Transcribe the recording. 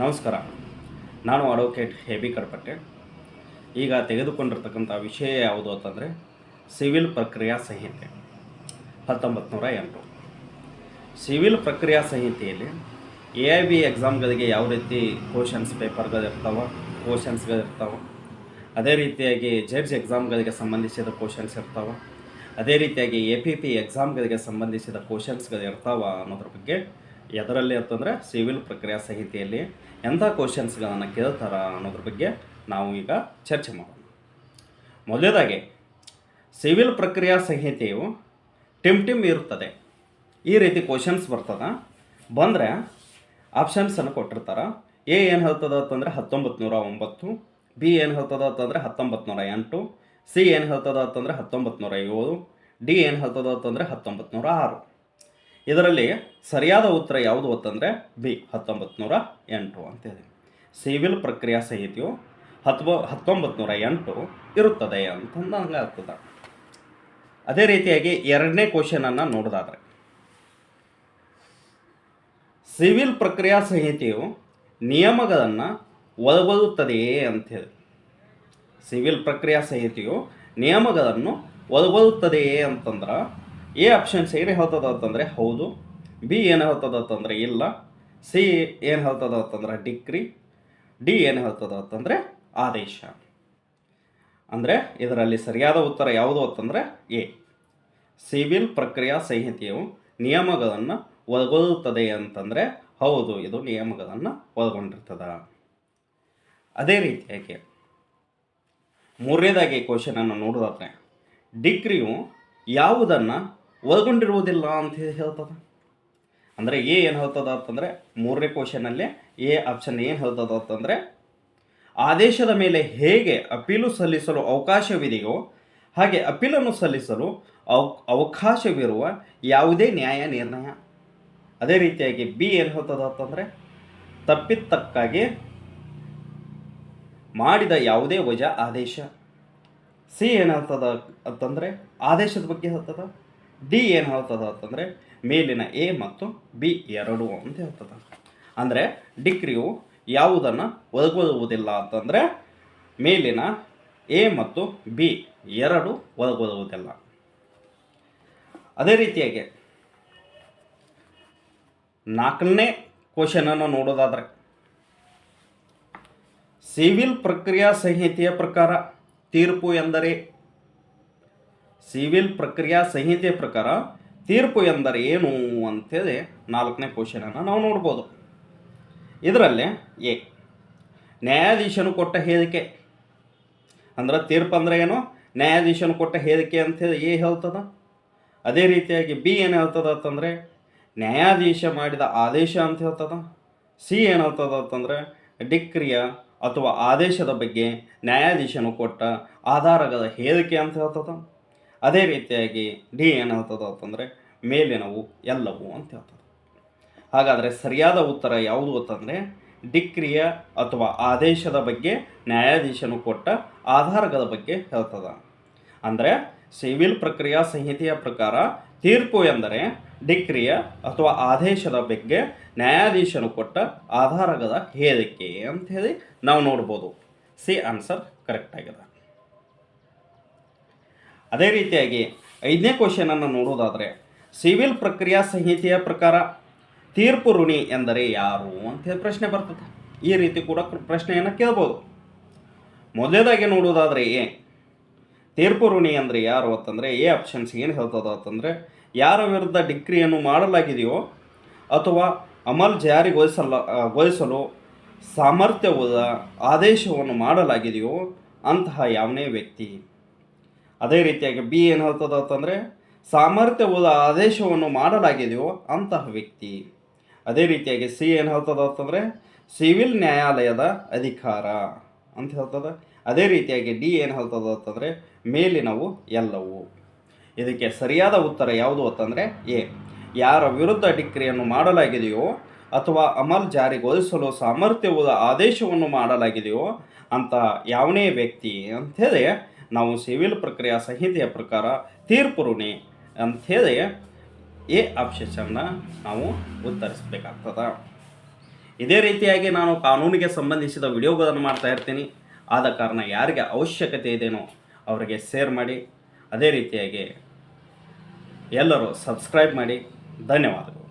ನಮಸ್ಕಾರ. ನಾನು ಅಡ್ವೊಕೇಟ್ ಹೆಬಿ ಕರ್ಪಟ್ಟೆ ಈಗ ತೆಗೆದುಕೊಂಡಿರ್ತಕ್ಕಂಥ ವಿಷಯ ಯಾವುದು ಅಂತಂದರೆ, ಸಿವಿಲ್ ಪ್ರಕ್ರಿಯಾ ಸಂಹಿತೆ ಹತ್ತೊಂಬತ್ತು ನೂರ ಎಂಟು. ಸಿವಿಲ್ ಪ್ರಕ್ರಿಯಾ ಸಂಹಿತೆಯಲ್ಲಿ ಎ ಐ ಬಿ ಎಕ್ಸಾಮ್ಗಳಿಗೆ ಯಾವ ರೀತಿ ಕ್ವಶನ್ಸ್ ಪೇಪರ್ಗಳಿರ್ತಾವೆ ಕ್ವಶನ್ಸ್ಗಳಿರ್ತಾವೆ ಅದೇ ರೀತಿಯಾಗಿ ಜಡ್ಜ್ ಎಕ್ಸಾಮ್ಗಳಿಗೆ ಸಂಬಂಧಿಸಿದ ಕ್ವಶನ್ಸ್ ಇರ್ತಾವೆ, ಅದೇ ರೀತಿಯಾಗಿ ಎ ಪಿ ಪಿ ಎಕ್ಸಾಮ್ಗಳಿಗೆ ಸಂಬಂಧಿಸಿದ ಕ್ವಶನ್ಸ್ಗಳು ಇರ್ತಾವ ಅನ್ನೋದ್ರ ಬಗ್ಗೆ ಎದರಲ್ಲಿ ಅಂತಂದರೆ ಸಿವಿಲ್ ಪ್ರಕ್ರಿಯಾ ಸಂಹಿತೆಯಲ್ಲಿ ಎಂಥ ಕ್ವಶನ್ಸ್ಗಳನ್ನು ಕೇಳ್ತಾರ ಅನ್ನೋದ್ರ ಬಗ್ಗೆ ನಾವು ಈಗ ಚರ್ಚೆ ಮಾಡೋಣ. ಮೊದಲೇದಾಗಿ ಸಿವಿಲ್ ಪ್ರಕ್ರಿಯಾ ಸಂಹಿತೆಯು ಟಿಮ್ ಟಿಮ್ ಇರುತ್ತದೆ. ಈ ರೀತಿ ಕ್ವಶನ್ಸ್ ಬರ್ತದೆ. ಬಂದರೆ ಆಪ್ಷನ್ಸನ್ನು ಕೊಟ್ಟಿರ್ತಾರೆ. ಎ ಏನು ಹೇಳ್ತದ ಅಂತಂದರೆ ಹತ್ತೊಂಬತ್ತು ನೂರ ಒಂಬತ್ತು, ಬಿ ಏನು ಹೇಳ್ತದ ಅಂತಂದರೆ ಹತ್ತೊಂಬತ್ತು ನೂರ ಎಂಟು, ಸಿ ಏನು ಹೇಳ್ತದ ಅಂತಂದರೆ ಹತ್ತೊಂಬತ್ತು ನೂರ ಏಳು, ಡಿ ಏನು ಹೇಳ್ತದ ಅಂತಂದರೆ ಹತ್ತೊಂಬತ್ತು ನೂರ ಆರು. ಇದರಲ್ಲಿ ಸರಿಯಾದ ಉತ್ತರ ಯಾವುದು ಅಂತಂದರೆ ಬಿ ಹತ್ತೊಂಬತ್ತು ನೂರ ಎಂಟು ಅಂತೇಳಿ. ಸಿವಿಲ್ ಪ್ರಕ್ರಿಯಾ ಸಂಹಿತೆಯು ಹತ್ತೊಂಬ ಹತ್ತೊಂಬತ್ತು ನೂರ ಎಂಟು ಇರುತ್ತದೆ ಅಂತಂದು ಹಂಗೆ ಆಗ್ತದೆ. ಅದೇ ರೀತಿಯಾಗಿ ಎರಡನೇ ಕ್ವಶನನ್ನು ನೋಡೋದಾದ್ರೆ. ಸಿವಿಲ್ ಪ್ರಕ್ರಿಯಾ ಸಂಹಿತೆಯು ನಿಯಮಗಳನ್ನು ಒಳಗೊಳ್ಳುತ್ತದೆಯೇ ಅಂಥೇಳಿ ಸಿವಿಲ್ ಪ್ರಕ್ರಿಯಾ ಸಂಹಿತೆಯು ನಿಯಮಗಳನ್ನು ಒಳಗೊಳ್ಳುತ್ತದೆಯೇ ಅಂತಂದ್ರೆ ಎ ಆಪ್ಷನ್ ಏನು ಹೇಳ್ತದ ಅಂತಂದರೆ ಹೌದು, ಬಿ ಏನು ಹೇಳ್ತದ ಅಂತಂದರೆ ಇಲ್ಲ, ಸಿ ಏನು ಹೇಳ್ತದ ಅಂತಂದ್ರೆ ಡಿಕ್ರಿ ಡಿ ಏನು ಹೇಳ್ತದ ಅಂತಂದರೆ ಆದೇಶ. ಅಂದರೆ ಇದರಲ್ಲಿ ಸರಿಯಾದ ಉತ್ತರ ಯಾವುದು ಅಂತಂದರೆ ಎ. ಸಿವಿಲ್ ಪ್ರಕ್ರಿಯಾ ಸಂಹಿತೆಯು ನಿಯಮಗಳನ್ನು ಒಳಗೊಳ್ಳುತ್ತದೆ ಅಂತಂದರೆ ಹೌದು, ಇದು ನಿಯಮಗಳನ್ನು ಒಳಗೊಂಡಿರ್ತದ. ಅದೇ ರೀತಿಯಾಗಿ ಮೂರನೇದಾಗಿ ಕ್ವಶನನ್ನು ನೋಡೋದಾದರೆ, ಡಿಗ್ರಿಯು ಯಾವುದನ್ನು ಒಳಗೊಂಡಿರುವುದಿಲ್ಲ ಅಂತ ಹೇಳಿ ಹೇಳ್ತದ? ಅಂದರೆ ಎ ಏನು ಹೇಳ್ತದ ಅಂತಂದರೆ ಮೂರನೇ ಕ್ವಶನಲ್ಲಿ ಎ ಆಪ್ಷನ್ ಏನು ಹೇಳ್ತದ ಅಂತಂದರೆ, ಆದೇಶದ ಮೇಲೆ ಹೇಗೆ ಅಪೀಲು ಸಲ್ಲಿಸಲು ಅವಕಾಶವಿದೆಯೋ ಹಾಗೆ ಅಪೀಲನ್ನು ಸಲ್ಲಿಸಲು ಅವ ಅವಕಾಶವಿರುವ ಯಾವುದೇ ನ್ಯಾಯ, ನಿರ್ಣಯ. ಅದೇ ರೀತಿಯಾಗಿ ಬಿ ಏನು ಹೇಳ್ತದ ಅಂತಂದರೆ ತಪ್ಪಿತಕ್ಕಾಗಿ ಮಾಡಿದ ಯಾವುದೇ ವಜಾ ಆದೇಶ. ಸಿ ಏನು ಹೇಳ್ತದ ಅಂತಂದರೆ, ಆದೇಶದ ಬಗ್ಗೆ ಹೇಳ್ತದ? ಡಿ ಏನು ಹೇಳ್ತದ ಅಂತಂದರೆ ಮೇಲಿನ ಎ ಮತ್ತು ಬಿ ಎರಡು ಅಂತ ಹೇಳ್ತದ. ಅಂದರೆ ಡಿಕ್ರಿಯು ಯಾವುದನ್ನು ಒದಗುವುದಿಲ್ಲ ಅಂತಂದರೆ ಮೇಲಿನ ಎ ಮತ್ತು ಬಿ ಎರಡು ಒದಗುವುದಿಲ್ಲ ಅದೇ ರೀತಿಯಾಗಿ ನಾಲ್ಕನೇ ಕ್ವಶನನ್ನು ನೋಡೋದಾದರೆ ಸಿವಿಲ್ ಪ್ರಕ್ರಿಯಾ ಸಂಹಿತೆಯ ಪ್ರಕಾರ ತೀರ್ಪು ಎಂದರೆ ಸಿವಿಲ್ ಪ್ರಕ್ರಿಯಾ ಸಂಹಿತೆ ಪ್ರಕಾರ ತೀರ್ಪು ಎಂದರೆ ಏನು ಅಂತೇಳಿ ನಾಲ್ಕನೇ ಕ್ವಶನನ್ನು ನಾವು ನೋಡ್ಬೋದು. ಇದರಲ್ಲಿ ಎ. ನ್ಯಾಯಾಧೀಶನು ಕೊಟ್ಟ ಹೇಳಿಕೆ. ಅಂದ್ರೆ ತೀರ್ಪು ಅಂದರೆ ಏನು? ನ್ಯಾಯಾಧೀಶನು ಕೊಟ್ಟ ಹೇಳಿಕೆ ಅಂತೇಳಿ ಎ ಹೇಳ್ತದ. ಅದೇ ರೀತಿಯಾಗಿ ಬಿ ಏನು ಹೇಳ್ತದ ಅಂತಂದರೆ, ನ್ಯಾಯಾಧೀಶ ಮಾಡಿದ ಆದೇಶ ಅಂತ ಹೇಳ್ತದ. ಸಿ ಏನು ಹೇಳ್ತದ ಅಂತಂದರೆ, ಡಿಕ್ರಿಯ ಅಥವಾ ಆದೇಶದ ಬಗ್ಗೆ ನ್ಯಾಯಾಧೀಶನು ಕೊಟ್ಟ ಆಧಾರಗಳ ಹೇಳಿಕೆ ಅಂತ ಹೇಳ್ತದ. ಅದೇ ರೀತಿಯಾಗಿ ಡಿ ಏನು ಹೇಳ್ತದ ಅಂತಂದರೆ ಮೇಲಿನವು ಎಲ್ಲವು ಅಂತ ಹೇಳ್ತದೆ. ಹಾಗಾದರೆ ಸರಿಯಾದ ಉತ್ತರ ಯಾವುದು ಅಂತಂದರೆ ಡಿಕ್ರಿಯ ಅಥವಾ ಆದೇಶದ ಬಗ್ಗೆ ನ್ಯಾಯಾಧೀಶನು ಕೊಟ್ಟ ಆಧಾರಗಳ ಬಗ್ಗೆ ಹೇಳ್ತದ. ಅಂದರೆ ಸಿವಿಲ್ ಪ್ರಕ್ರಿಯಾ ಸಂಹಿತೆಯ ಪ್ರಕಾರ ತೀರ್ಪು ಎಂದರೆ ಡಿಕ್ರಿಯ ಅಥವಾ ಆದೇಶದ ಬಗ್ಗೆ ನ್ಯಾಯಾಧೀಶನು ಕೊಟ್ಟ ಆಧಾರಗಳ ಹೇಳಿಕೆ ಅಂತ ಹೇಳಿ ನಾವು ನೋಡ್ಬೋದು. ಸಿ ಆನ್ಸರ್ ಕರೆಕ್ಟ್ ಆಗಿದೆ. ಅದೇ ರೀತಿಯಾಗಿ ಐದನೇ ಕ್ವಶನನ್ನು ನೋಡೋದಾದರೆ, ಸಿವಿಲ್ ಪ್ರಕ್ರಿಯಾ ಸಂಹಿತೆಯ ಪ್ರಕಾರ ತೀರ್ಪು ಋಣಿ ಎಂದರೆ ಯಾರು ಅಂತ ಪ್ರಶ್ನೆ ಬರ್ತದೆ. ಈ ರೀತಿ ಕೂಡ ಪ್ರಶ್ನೆಯನ್ನು ಕೇಳ್ಬೋದು. ಮೊದಲೇದಾಗಿ ನೋಡೋದಾದರೆ ಎ, ತೀರ್ಪು ಋಣಿ ಅಂದರೆ ಯಾರು ಅಂತಂದರೆ, ಎ ಆಪ್ಷನ್ಸ್ ಏನು ಹೇಳ್ತದ ಅಂತಂದರೆ, ಯಾರ ವಿರುದ್ಧ ಡಿಗ್ರಿಯನ್ನು ಮಾಡಲಾಗಿದೆಯೋ ಅಥವಾ ಅಮಲ್ ಜಾರಿಗೊಳಿಸಲ ಗೊಳಿಸಲು ಸಾಮರ್ಥ್ಯವಾದ ಆದೇಶವನ್ನು ಮಾಡಲಾಗಿದೆಯೋ ಅಂತಹ ಯಾವನೇ ವ್ಯಕ್ತಿ ಅದೇ ರೀತಿಯಾಗಿ ಬಿ ಏನು ಹೇಳ್ತದ ಅಂತಂದರೆ, ಸಾಮರ್ಥ್ಯವುಳ್ಳ ಆದೇಶವನ್ನು ಮಾಡಲಾಗಿದೆಯೋ ಅಂತಹ ವ್ಯಕ್ತಿ. ಅದೇ ರೀತಿಯಾಗಿ ಸಿ ಏನು ಹೇಳ್ತದ ಅಂತಂದರೆ, ಸಿವಿಲ್ ನ್ಯಾಯಾಲಯದ ಅಧಿಕಾರ ಅಂತ ಹೇಳ್ತದ. ಅದೇ ರೀತಿಯಾಗಿ ಡಿ ಏನು ಹೇಳ್ತದ ಅಂತಂದರೆ, ಮೇಲಿನವು ಎಲ್ಲವು. ಇದಕ್ಕೆ ಸರಿಯಾದ ಉತ್ತರ ಯಾವುದು ಅಂತಂದರೆ, ಎ. ಯಾರ ವಿರುದ್ಧ ಡಿಕ್ರಿಯನ್ನು ಮಾಡಲಾಗಿದೆಯೋ ಅಥವಾ ಅಮಲ್ ಜಾರಿಗೊಳಿಸಲು ಸಾಮರ್ಥ್ಯವುಳ್ಳ ಆದೇಶವನ್ನು ಮಾಡಲಾಗಿದೆಯೋ ಅಂತ ಯಾವನೇ ವ್ಯಕ್ತಿ ಅಂಥೇಳಿ ನಾವು ಸಿವಿಲ್ ಪ್ರಕ್ರಿಯಾ ಸಂಹಿತೆಯ ಪ್ರಕಾರ ತೀರ್ಪು ಋಣಿ ಅಂಥೇಳಿ ಎ ಆಪ್ಷನ್ನ ನಾವು ಉತ್ತರಿಸಬೇಕಾಗ್ತದ. ಇದೇ ರೀತಿಯಾಗಿ ನಾನು ಕಾನೂನಿಗೆ ಸಂಬಂಧಿಸಿದ ವಿಡಿಯೋಗಳನ್ನು ಮಾಡ್ತಾ ಇರ್ತೀನಿ. ಆದ ಕಾರಣ ಯಾರಿಗೆ ಅವಶ್ಯಕತೆ ಇದೆಯೋ ಅವರಿಗೆ ಶೇರ್ ಮಾಡಿ. ಅದೇ ರೀತಿಯಾಗಿ ಎಲ್ಲರೂ ಸಬ್ಸ್ಕ್ರೈಬ್ ಮಾಡಿ. ಧನ್ಯವಾದಗಳು.